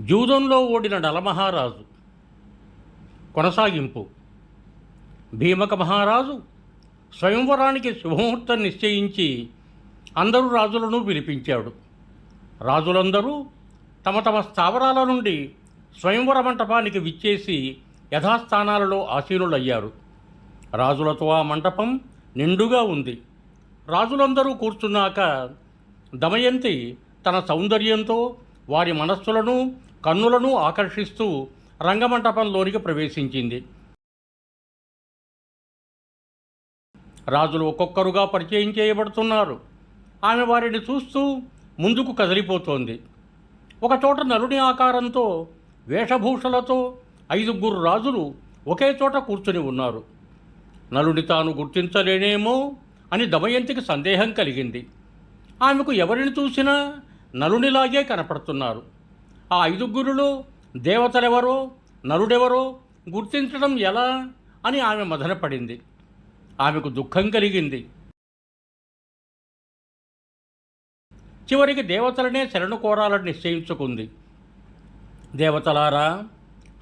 జూదంలో ఓడిన నలమహారాజు. కొనసాగింపు. భీమక మహారాజు స్వయంవరానికి శుభముహూర్తం నిశ్చయించి అందరూ రాజులను పిలిపించాడు. రాజులందరూ తమ తమ స్థావరాల నుండి స్వయంవర మంటపానికి విచ్చేసి యథాస్థానాలలో ఆసీనులయ్యారు. రాజులతో ఆ మంటపం నిండుగా ఉంది. రాజులందరూ కూర్చున్నాక దమయంతి తన సౌందర్యంతో వారి మనస్సులను కన్నులను ఆకర్షిస్తూ రంగమంటపంలోనికి ప్రవేశించింది. రాజులు ఒక్కొక్కరుగా పరిచయం చేయబడుతున్నారు. ఆమె వారిని చూస్తూ ముందుకు కదిలిపోతోంది. ఒకచోట నలుని ఆకారంతో వేషభూషలతో ఐదుగురు రాజులు ఒకే చోట కూర్చుని ఉన్నారు. నలుని తాను గుర్తించలేనేమో అని దమయంతికి సందేహం కలిగింది. ఆమెకు ఎవరిని చూసినా నలునిలాగే కనపడుతున్నారు. ఆ ఐదుగురులు దేవతలెవరో నరుడెవరో గుర్తించడం ఎలా అని ఆమె మదనపడింది ఆమెకు దుఃఖం కలిగింది. చివరికి దేవతలనే శరణు కోరాలని నిశ్చయించుకుంది. దేవతలారా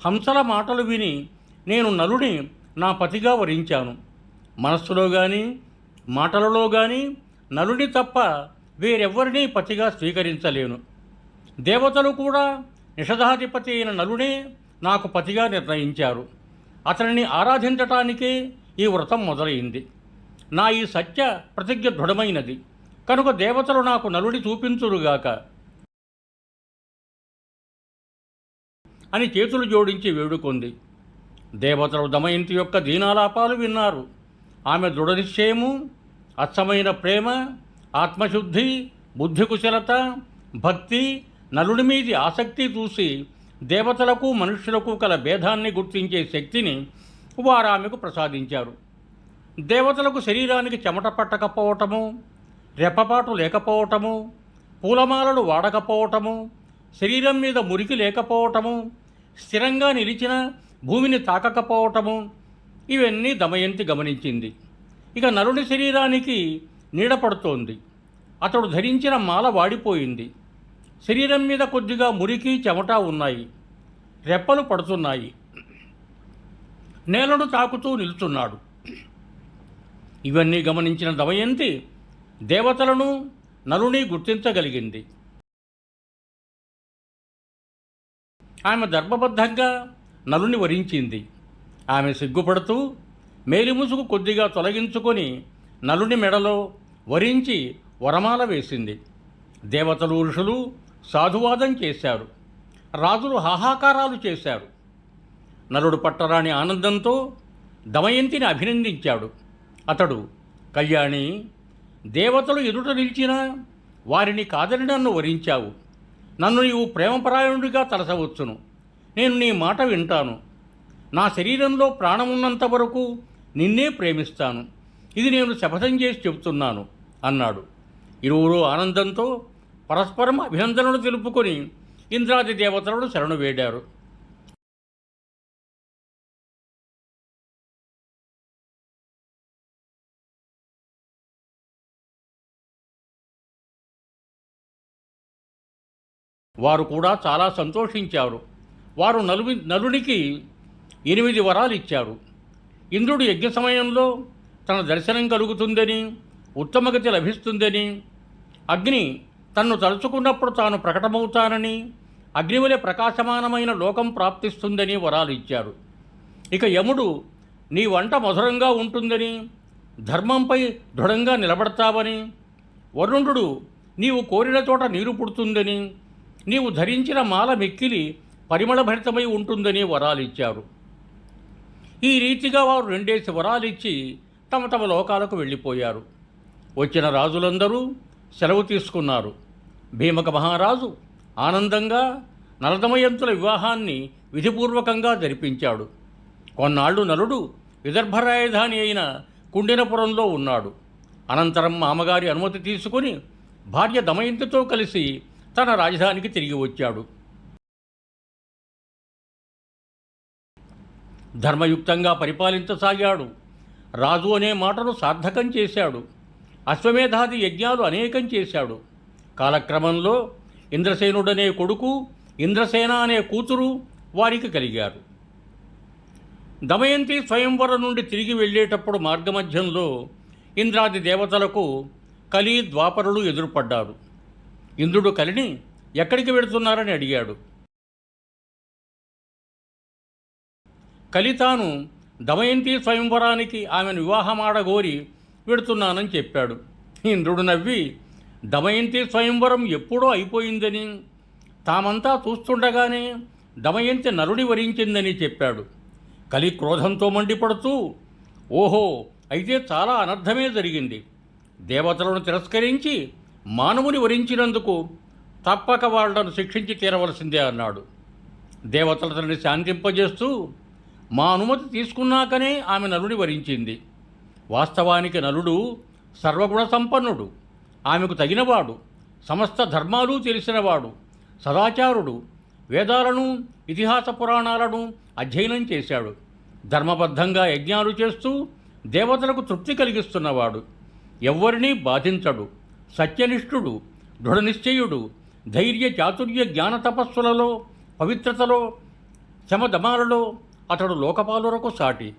హంసల మాటలు విని నేను నలుని నా పతిగా వరించాను. మనస్సులో కానీ మాటలలో కానీ నలుని తప్ప వేరెవ్వరినీ పతిగా స్వీకరించలేను. దేవతలు కూడా నిషధాధిపతి అయిన నలునే నాకు పతిగా నిర్ణయించారు. అతనిని ఆరాధించటానికే ఈ వ్రతం మొదలైంది. నా ఈ సత్య ప్రతిజ్ఞ దృఢమైనది. కనుక దేవతలు నాకు నలుడి చూపించురుగాక. అని చేతులు జోడించి వేడుకొంది. దేవతలు దమయంతి యొక్క దీనాలాపాలు విన్నారు. ఆమె దృఢనిశ్చయము అచ్చమైన ప్రేమ ఆత్మశుద్ధి బుద్ధి కుశలత భక్తి నలుడి మీది ఆసక్తి చూసి దేవతలకు మనుష్యులకు కల భేదాన్ని గుర్తించే శక్తిని వారు ఆమెకు ప్రసాదించారు. దేవతలకు శరీరానికి చెమట పట్టకపోవటము రెప్పపాటు లేకపోవటము పూలమాలలు వాడకపోవటము శరీరం మీద మురికి లేకపోవటము స్థిరంగా నిలిచిన భూమిని తాకకపోవటము ఇవన్నీ దమయంతి గమనించింది. ఇక నలుడి శరీరానికి నీడపడుతోంది అతడు ధరించిన మాల వాడిపోయింది. శరీరం మీద కొద్దిగా మురికి చెమట ఉన్నాయి. రెప్పలు పడుతున్నాయి. నేలను తాకుతూ నిలుచున్నాడు. ఇవన్నీ గమనించిన దమయంతి దేవతలను నలుని గుర్తించగలిగింది. ఆమె దర్భబద్ధంగా నలుని వరించింది. ఆమె సిగ్గుపడుతూ మేలిముసుగు కొద్దిగా తొలగించుకొని నలుని మెడలో వరించి వరమాల వేసింది. దేవతలు ఋషులు సాధువాదం చేశారు. రాజులు హాహాకారాలు చేశారు. నలుడు పట్టరాని ఆనందంతో దమయంతిని అభినందించాడు. అతడు కళ్యాణి దేవతలు ఎదుట నిలిచినా వారిని కాదని నన్ను వరించావు. నన్ను నీవు ప్రేమపరాయణుడిగా తలసవచ్చును. నేను నీ మాట వింటాను. నా శరీరంలో ప్రాణమున్నంత వరకు నిన్నే ప్రేమిస్తాను. ఇది నేను శపథం చేసి చెబుతున్నాను అన్నాడు. ఇరువురు ఆనందంతో పరస్పరం అభినందనలు తెలుపుకొని ఇంద్రాది దేవతలను శరణు వేడారు. వారు కూడా చాలా సంతోషించారు. వారు నలువి నలునికి ఎనిమిది వరాలు ఇచ్చారు. ఇంద్రుడు యజ్ఞ సమయంలో తన దర్శనం కలుగుతుందని ఉత్తమగతి లభిస్తుందని అగ్ని తన్ను తలుచుకున్నప్పుడు తాను ప్రకటమవుతానని అగ్నివలె ప్రకాశమానమైన లోకం ప్రాప్తిస్తుందని వరాలు ఇచ్చారు. ఇక యముడు నీ వంట మధురంగా ఉంటుందని ధర్మంపై దృఢంగా నిలబడతావని వరుణుడు నీవు కోరిన చోట నీరు పుడుతుందని నీవు ధరించిన మాల మెక్కిలి పరిమళభరితమై ఉంటుందని వరాలిచ్చారు ఈ రీతిగా వారు రెండేసి వరాలిచ్చి తమ తమ లోకాలకు వెళ్ళిపోయారు. వచ్చిన రాజులందరూ సెలవు తీసుకున్నారు. భీమక మహారాజు ఆనందంగా నలదమయంతుల వివాహాన్ని విధిపూర్వకంగా జరిపించాడు. కొన్నాళ్ళు నలుడు విదర్భ రాజధాని అయిన కుండినపురంలో ఉన్నాడు. అనంతరం మామగారి అనుమతి తీసుకుని భార్య దమయంతితో కలిసి తన రాజధానికి తిరిగి వచ్చాడు. ధర్మయుక్తంగా పరిపాలించసాగాడు. రాజు అనే మాటను సార్థకం చేశాడు. అశ్వమేధాది యజ్ఞాలు అనేకం చేశాడు. కాలక్రమంలో ఇంద్రసేనుడనే కొడుకు ఇంద్రసేన అనే కూతురు వారికి కలిగారు. దమయంతి స్వయంవరం నుండి తిరిగి వెళ్ళేటప్పుడు మార్గమధ్యంలో ఇంద్రాది దేవతలకు కలి ద్వాపరులు ఎదురుపడ్డారు. ఇంద్రుడు కలిని ఎక్కడికి వెళుతున్నారని అడిగాడు. కలి తాను దమయంతి స్వయంవరానికి ఆమెను వివాహమాడగోరి పెడుతున్నానని చెప్పాడు. ఇంద్రుడు నవ్వి దమయంతి స్వయంవరం ఎప్పుడో అయిపోయిందని తామంతా చూస్తుండగానే దమయంతి నరుడి వరించిందని చెప్పాడు. కలి క్రోధంతో మండిపడుతూ ఓహో అయితే చాలా అనర్థమే జరిగింది. దేవతలను తిరస్కరించి మానవుని వరించినందుకు తప్పక వాళ్ళను శిక్షించి తీరవలసిందే అన్నాడు. దేవతలు శాంతింపజేస్తూ మా అనుమతి తీసుకున్నాకనే ఆమె నరుడి వరించింది. వాస్తవానికి నలుడు సర్వగుణ సంపన్నుడు ఆమెకు తగినవాడు సమస్త ధర్మాలు తెలిసినవాడు సదాచారుడు వేదాలను ఇతిహాస పురాణాలను అధ్యయనం చేశాడు. ధర్మబద్ధంగా యజ్ఞాలు చేస్తూ దేవతలకు తృప్తి కలిగిస్తున్నవాడు. ఎవ్వరినీ బాధించడు. సత్యనిష్ఠుడు దృఢనిశ్చయుడు ధైర్య చాతుర్య జ్ఞాన తపస్సులలో పవిత్రతలో శమదమాలలో అతడు లోకపాలురకు సాటి.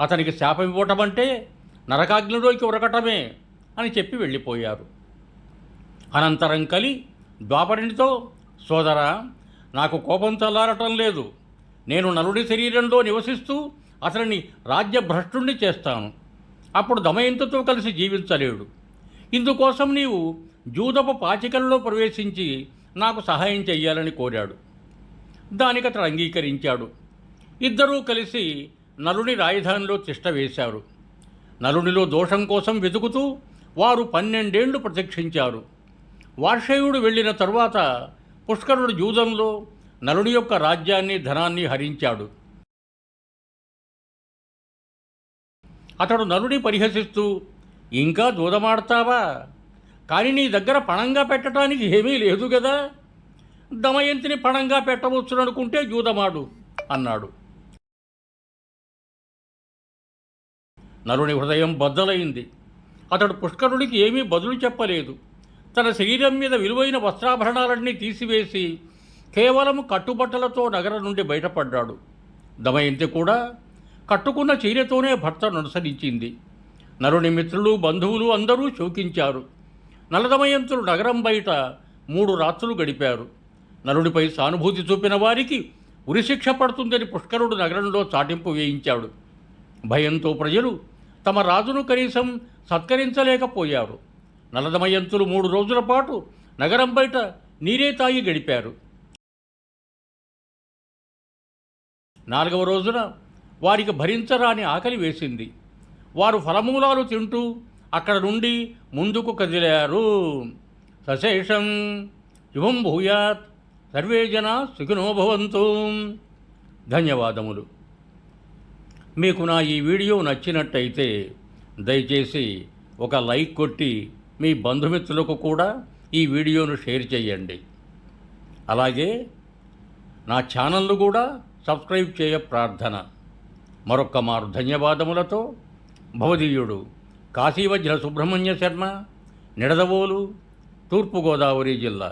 అతనికి శాపం ఇవ్వటం అంటే నరకాగ్నిలోకి ఉరకటమే అని చెప్పి వెళ్ళిపోయారు. అనంతరం కలి ద్వాపరునితో సోదరా నాకు కోపం చల్లారటం లేదు. నేను నలుడి శరీరంలో నివసిస్తూ అతనిని రాజ్యభ్రష్టుణ్ణి చేస్తాను. అప్పుడు దమయంతితో కలిసి జీవించలేడు. ఇందుకోసం నీవు జూదపు పాచికల్లో ప్రవేశించి నాకు సహాయం చెయ్యాలని కోరాడు. దానికి అతడు అంగీకరించాడు. ఇద్దరూ కలిసి నలుని రాజధానిలో తిష్ట వేశారు. నలునిలో దోషం కోసం వెతుకుతూ వారు పన్నెండేళ్ళు ప్రతీక్షించారు వార్షేయుడు వెళ్ళిన తరువాత పుష్కరుడు జూదంలో నలుని యొక్క రాజ్యాన్ని ధనాన్ని హరించాడు. అతడు నలుని పరిహసిస్తూ ఇంకా జూదమాడతావా కానీ నీ దగ్గర పణంగా పెట్టడానికి ఏమీ లేదు కదా దమయంతిని పణంగా పెట్టవచ్చుననుకుంటే జూదమాడు అన్నాడు. నరుని హృదయం బద్దలైంది. అతడు పుష్కరుడికి ఏమీ బదులు చెప్పలేదు. తన శరీరం మీద విలువైన వస్త్రాభరణాలన్నీ తీసివేసి కేవలం కట్టుబట్టలతో నగరం నుండి బయటపడ్డాడు. దమయంతి కూడా కట్టుకున్న చీరతోనే భర్తను అనుసరించింది నరుని మిత్రులు బంధువులు అందరూ శోకించారు. నలదమయంతులు నగరం బయట మూడు రాత్రులు గడిపారు. నరుడిపై సానుభూతి చూపిన వారికి ఉరిశిక్ష పడుతుందని పుష్కరుడు నగరంలో చాటింపు వేయించాడు. భయంతో ప్రజలు తమ రాజును కనీసం సత్కరించలేకపోయారు. నలదమయంతులు మూడు రోజుల పాటు నగరం బయట నీరే తాగి గడిపారు. నాలుగవ రోజున వారికి భరించరాని ఆకలి వేసింది. వారు ఫలమూలాలు తింటూ అక్కడ నుండి ముందుకు కదిలారు. సశేషం యువం భూయాత్ సర్వే జన సుఖినోభవంతు ధన్యవాదములు. మీకు నా ఈ వీడియో నచ్చినట్టయితే దయచేసి ఒక లైక్ కొట్టి మీ బంధుమిత్రులకు కూడా ఈ వీడియోను షేర్ చేయండి. అలాగే నా ఛానల్ను కూడా సబ్స్క్రైబ్ చేయ ప్రార్థన. మరొక్క మారు ధన్యవాదములతో భవదీయుడు కాశీవజ్ర సుబ్రహ్మణ్య శర్మ నిడదవోలు తూర్పుగోదావరి జిల్లా.